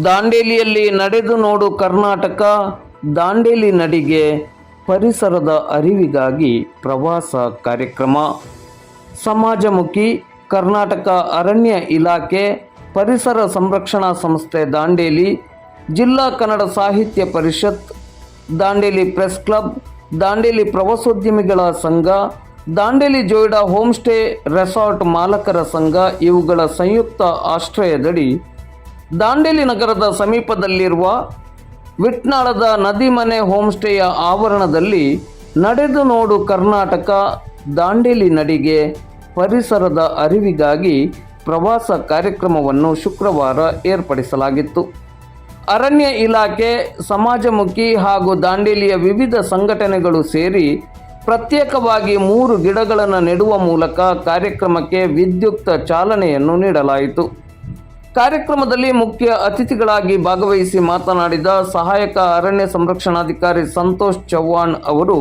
ದಾಂಡೇಲಿಯಲ್ಲಿ ನಡೆದು ನೋಡು ಕರ್ನಾಟಕ. ದಾಂಡೇಲಿ ನಡಿಗೆ ಪರಿಸರದ ಅರಿವಿಗಾಗಿ ಪ್ರವಾಸ ಕಾರ್ಯಕ್ರಮ. ಸಮಾಜಮುಖಿ, ಕರ್ನಾಟಕ ಅರಣ್ಯ ಇಲಾಖೆ, ಪರಿಸರ ಸಂರಕ್ಷಣಾ ಸಂಸ್ಥೆ ದಾಂಡೇಲಿ, ಜಿಲ್ಲಾ ಕನ್ನಡ ಸಾಹಿತ್ಯ ಪರಿಷತ್, ದಾಂಡೇಲಿ ಪ್ರೆಸ್ ಕ್ಲಬ್, ದಾಂಡೇಲಿ ಪ್ರವಾಸೋದ್ಯಮಿಗಳ ಸಂಘ, Dandeli Joida home stay resort ಮಾಲಕರ ಸಂಘ ಇವುಗಳ ಸಂಯುಕ್ತ ಆಶ್ರಯದಡಿ ದಾಂಡೇಲಿ ನಗರದ ಸಮೀಪದಲ್ಲಿರುವ ವಿಟ್ನಾಳದ ನದಿಮನೆ ಹೋಮ್ ಸ್ಟೇಯ ಆವರಣದಲ್ಲಿ ನಡೆದು ನೋಡು ಕರ್ನಾಟಕ ದಾಂಡೇಲಿ ನಡಿಗೆ ಪರಿಸರದ ಅರಿವಿಗಾಗಿ ಪ್ರವಾಸ ಕಾರ್ಯಕ್ರಮವನ್ನು ಶುಕ್ರವಾರ ಏರ್ಪಡಿಸಲಾಗಿತ್ತು. ಅರಣ್ಯ ಇಲಾಖೆ, ಸಮಾಜಮುಖಿ ಹಾಗೂ ದಾಂಡೇಲಿಯ ವಿವಿಧ ಸಂಘಟನೆಗಳು ಸೇರಿ ಪ್ರತ್ಯೇಕವಾಗಿ ಮೂರು ಗಿಡಗಳನ್ನು ನೆಡುವ ಮೂಲಕ ಕಾರ್ಯಕ್ರಮಕ್ಕೆ ವಿದ್ಯುಕ್ತ ಚಾಲನೆಯನ್ನು ನೀಡಲಾಯಿತು. ಕಾರ್ಯಕ್ರಮದಲ್ಲಿ ಮುಖ್ಯ ಅತಿಥಿಗಳಾಗಿ ಭಾಗವಹಿಸಿ ಮಾತನಾಡಿದ ಸಹಾಯಕ ಅರಣ್ಯ ಸಂರಕ್ಷಣಾಧಿಕಾರಿ ಸಂತೋಷ್ ಚೌಹಾಣ್ ಅವರು,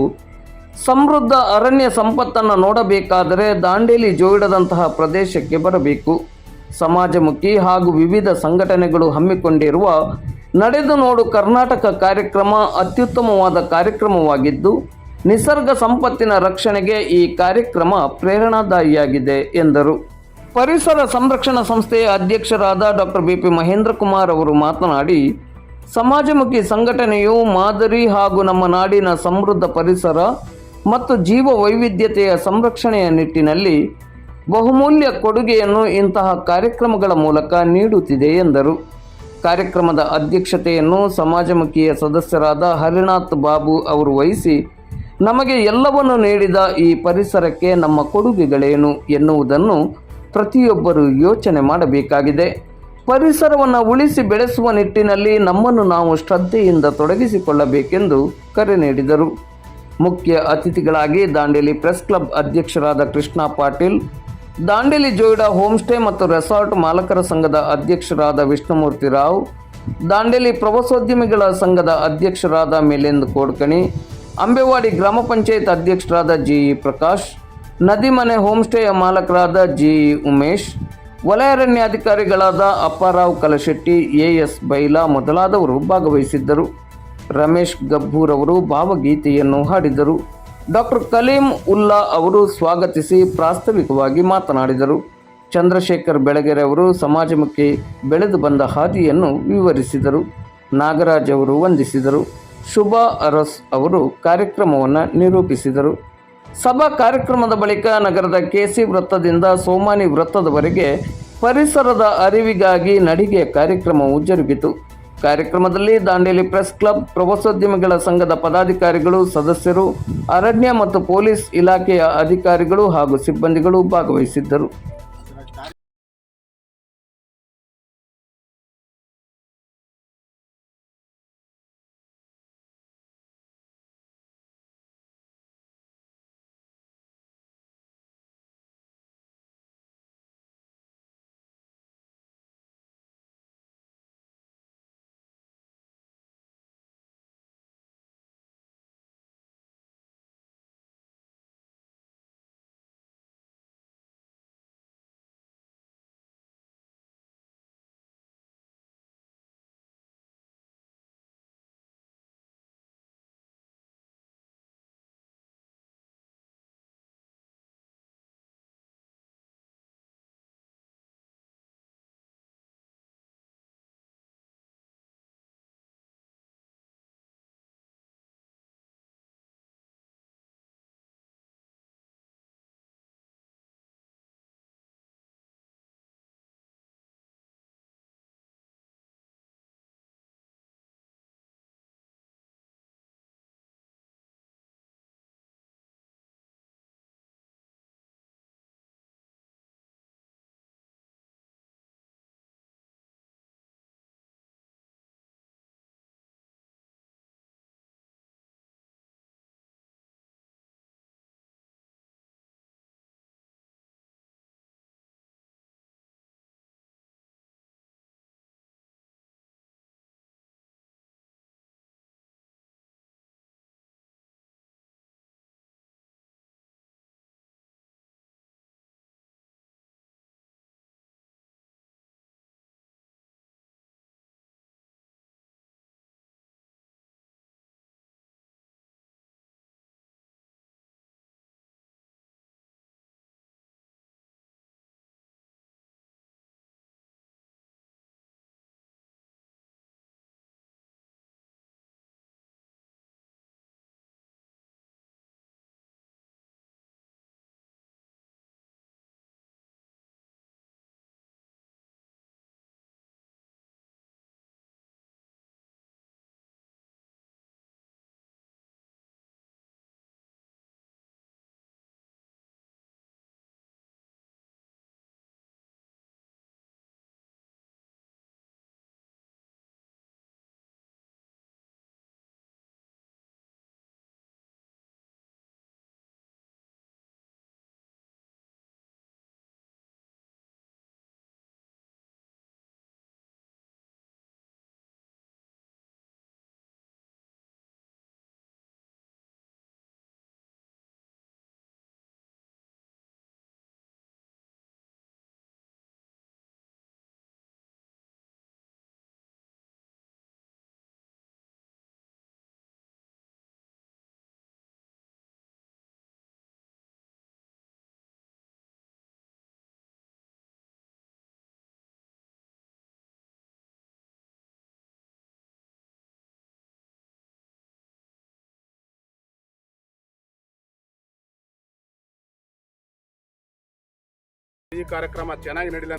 ಸಮೃದ್ಧ ಅರಣ್ಯ ಸಂಪತ್ತನ್ನು ನೋಡಬೇಕಾದರೆ ದಾಂಡೇಲಿ ಜೋಯಿಡದಂತಹ ಪ್ರದೇಶಕ್ಕೆ ಬರಬೇಕು. ಸಮಾಜಮುಖಿ ಹಾಗೂ ವಿವಿಧ ಸಂಘಟನೆಗಳು ಹಮ್ಮಿಕೊಂಡಿರುವ ನಡೆದು ನೋಡು ಕರ್ನಾಟಕ ಕಾರ್ಯಕ್ರಮ ಅತ್ಯುತ್ತಮವಾದ ಕಾರ್ಯಕ್ರಮವಾಗಿದ್ದು, ನಿಸರ್ಗ ಸಂಪತ್ತಿನ ರಕ್ಷಣೆಗೆ ಈ ಕಾರ್ಯಕ್ರಮ ಪ್ರೇರಣಾದಾಯಿಯಾಗಿದೆ ಎಂದರು. ಪರಿಸರ ಸಂರಕ್ಷಣಾ ಸಂಸ್ಥೆಯ ಅಧ್ಯಕ್ಷರಾದ doctor B P Mahendra Kumar ಅವರು ಮಾತನಾಡಿ, ಸಮಾಜಮುಖಿ ಸಂಘಟನೆಯು ಮಾದರಿ ಹಾಗೂ ನಮ್ಮ ನಾಡಿನ ಸಮೃದ್ಧ ಪರಿಸರ ಮತ್ತು ಜೀವ ವೈವಿಧ್ಯತೆಯ ಸಂರಕ್ಷಣೆಯ ನಿಟ್ಟಿನಲ್ಲಿ ಬಹುಮೂಲ್ಯ ಕೊಡುಗೆಯನ್ನು ಇಂತಹ ಕಾರ್ಯಕ್ರಮಗಳ ಮೂಲಕ ನೀಡುತ್ತಿದೆ ಎಂದರು. ಕಾರ್ಯಕ್ರಮದ ಅಧ್ಯಕ್ಷತೆಯನ್ನು ಸಮಾಜಮುಖಿಯ ಸದಸ್ಯರಾದ ಹರಿನಾಥ್ ಬಾಬು ಅವರು ವಹಿಸಿ, ನಮಗೆ ಎಲ್ಲವನ್ನು ನೀಡಿದ ಈ ಪರಿಸರಕ್ಕೆ ನಮ್ಮ ಕೊಡುಗೆಗಳೇನು? ಎನ್ನುವುದನ್ನು ಪ್ರತಿಯೊಬ್ಬರು ಯೋಚನೆ ಮಾಡಬೇಕಾಗಿದೆ. ಪರಿಸರವನ್ನು ಉಳಿಸಿ ಬೆಳೆಸುವ ನಿಟ್ಟಿನಲ್ಲಿ ನಮ್ಮನ್ನು ನಾವು ಶ್ರದ್ಧೆಯಿಂದ ತೊಡಗಿಸಿಕೊಳ್ಳಬೇಕೆಂದು ಕರೆ ನೀಡಿದರು. ಮುಖ್ಯ ಅತಿಥಿಗಳಾಗಿ ದಾಂಡೇಲಿ ಪ್ರೆಸ್ ಕ್ಲಬ್ ಅಧ್ಯಕ್ಷರಾದ ಕೃಷ್ಣ ಪಾಟೀಲ್, ದಾಂಡೇಲಿ ಜೋಯಿಡಾ ಹೋಮ್ ಸ್ಟೇ ಮತ್ತು ರೆಸಾರ್ಟ್ ಮಾಲಕರ ಸಂಘದ ಅಧ್ಯಕ್ಷರಾದ ವಿಷ್ಣುಮೂರ್ತಿ ರಾವ್, ದಾಂಡೇಲಿ ಪ್ರವಾಸೋದ್ಯಮಿಗಳ ಸಂಘದ ಅಧ್ಯಕ್ಷರಾದ ಮಿಲಿಂದ್ ಕೋಡ್ಕಣಿ, ಅಂಬೆವಾಡಿ ಗ್ರಾಮ ಪಂಚಾಯತ್ ಅಧ್ಯಕ್ಷರಾದ G E Prakash Nadimane home ಸ್ಟೇಯ ಮಾಲಕರಾದ ಜಿ. ಉಮೇಶ್ ವಲಯಾರಣ್ಯಾಧಿಕಾರಿಗಳಾದ ಅಪ್ಪಾರಾವ್ ಕಲಶೆಟ್ಟಿ ಎಎಸ್ ಬೈಲಾ ಮೊದಲಾದವರು ಭಾಗವಹಿಸಿದ್ದರು. ರಮೇಶ್ ಗಬ್ಬೂರ್ ಅವರು ಭಾವಗೀತೆಯನ್ನು ಹಾಡಿದರು. ಡಾಕ್ಟರ್ ಕಲೀಂ ಉಲ್ಲಾ ಅವರು ಸ್ವಾಗತಿಸಿ ಪ್ರಾಸ್ತಾವಿಕವಾಗಿ ಮಾತನಾಡಿದರು. ಚಂದ್ರಶೇಖರ್ ಬೆಳಗೆರೆ ಅವರು ಸಮಾಜಮುಖಿ ಬೆಳೆದು ಬಂದ ಹಾದಿಯನ್ನು ವಿವರಿಸಿದರು. ನಾಗರಾಜ್ ಅವರು ವಂದಿಸಿದರು. ಶುಭಾ ಅರಸ್ ಅವರು ಕಾರ್ಯಕ್ರಮವನ್ನು ನಿರೂಪಿಸಿದರು. ಸಭಾ ಕಾರ್ಯಕ್ರಮದ ಬಳಿಕ ನಗರದ ಕೆಸಿ ವೃತ್ತದಿಂದ ಸೋಮಾನಿ ವೃತ್ತದವರೆಗೆ ಪರಿಸರದ ಅರಿವಿಗಾಗಿ ನಡಿಗೆ ಕಾರ್ಯಕ್ರಮವು ಜರುಗಿತು ಕಾರ್ಯಕ್ರಮದಲ್ಲಿ ದಾಂಡೇಲಿ ಪ್ರೆಸ್ ಕ್ಲಬ್, ಪ್ರವಾಸೋದ್ಯಮಿಗಳ ಸಂಘದ ಪದಾಧಿಕಾರಿಗಳು, ಸದಸ್ಯರು, ಅರಣ್ಯ ಮತ್ತು ಪೊಲೀಸ್ ಇಲಾಖೆಯ ಅಧಿಕಾರಿಗಳು ಹಾಗೂ ಸಿಬ್ಬಂದಿಗಳು ಭಾಗವಹಿಸಿದ್ದರು. ಈ ಕಾರ್ಯಕ್ರಮ ಚೆನ್ನಾಗಿ ನಡೀಲಿ